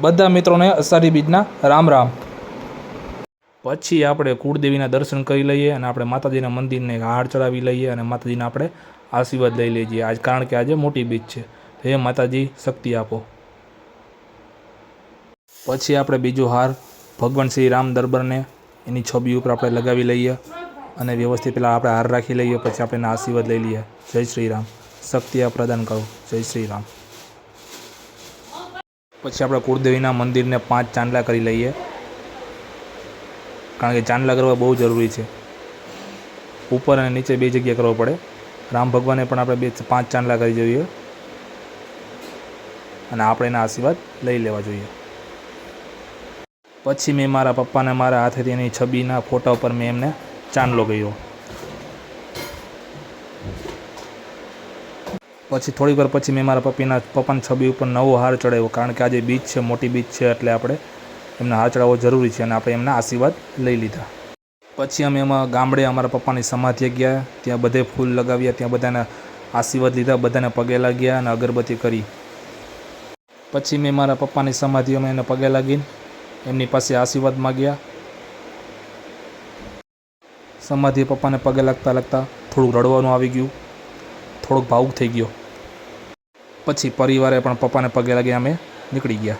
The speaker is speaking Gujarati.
બધા મિત્રોને અષાઢી બીજના રામ રામ. પછી આપણે કુળદેવીના દર્શન કરી લઈએ અને આપણે માતાજીના મંદિરને હાર ચડાવી લઈએ અને માતાજીના આપણે આશીર્વાદ લઈ લઈએ. આજ કારણ કે આજે મોટી બીજ છે. હે માતાજી, શક્તિ આપો. પછી આપણે બીજો હાર ભગવાન શ્રી રામ દરબારને એની છબી ઉપર આપણે લગાવી લઈએ અને વ્યવસ્થિત પહેલાં આપણે હાર રાખી લઈએ, પછી આપણે આશીર્વાદ લઈ લઈએ. જય શ્રી રામ. શક્તિ પ્રદાન કરો. જય શ્રી રામ. પછી આપણે કુળદેવીના મંદિરને પાંચ ચાંદલા કરી લઈએ. કારણ કે ચાંદલા કરવા બહુ જરૂરી છે. ઉપર અને નીચે બે જગ્યાએ કરવો પડે. રામ ભગવાને પણ આપણે બે પાંચ ચાંદલા કરી જોઈએ. અને આપણે એના આશીર્વાદ લઈ લેવા જોઈએ. પછી મેં મારા પપ્પાને મારા હાથેથી એની છબીના ફોટા ઉપર મેં એમને ચાંદલો કર્યો. પછી થોડીક વાર પછી મેં મારા પપ્પીના પપ્પાની છબી ઉપર નવો હાર ચડાવ્યો, કારણ કે આજે બીચ છે, મોટી બીચ છે, એટલે આપણે એમને હાર ચડાવવો જરૂરી છે અને આપણે એમના આશીર્વાદ લઈ લીધા. પછી અમે એમાં ગામડે અમારા પપ્પાની સમાધિએ ગયા, ત્યાં બધે ફૂલ લગાવ્યા, ત્યાં બધાને આશીર્વાદ લીધા, બધાને પગે લાગ્યા અને અગરબત્તી કરી. પછી મેં મારા પપ્પાની સમાધિઓમાં એને પગે લાગીને એમની પાસે આશીર્વાદ માગ્યા. સમાધિએ પપ્પાને પગે લાગતા લાગતા થોડું રડવાનું આવી ગયું. થોડોક ભાવુક થઈ ગયો. પછી પરિવારે પણ પપ્પાને પગે લાગી અમે નીકળી ગયા.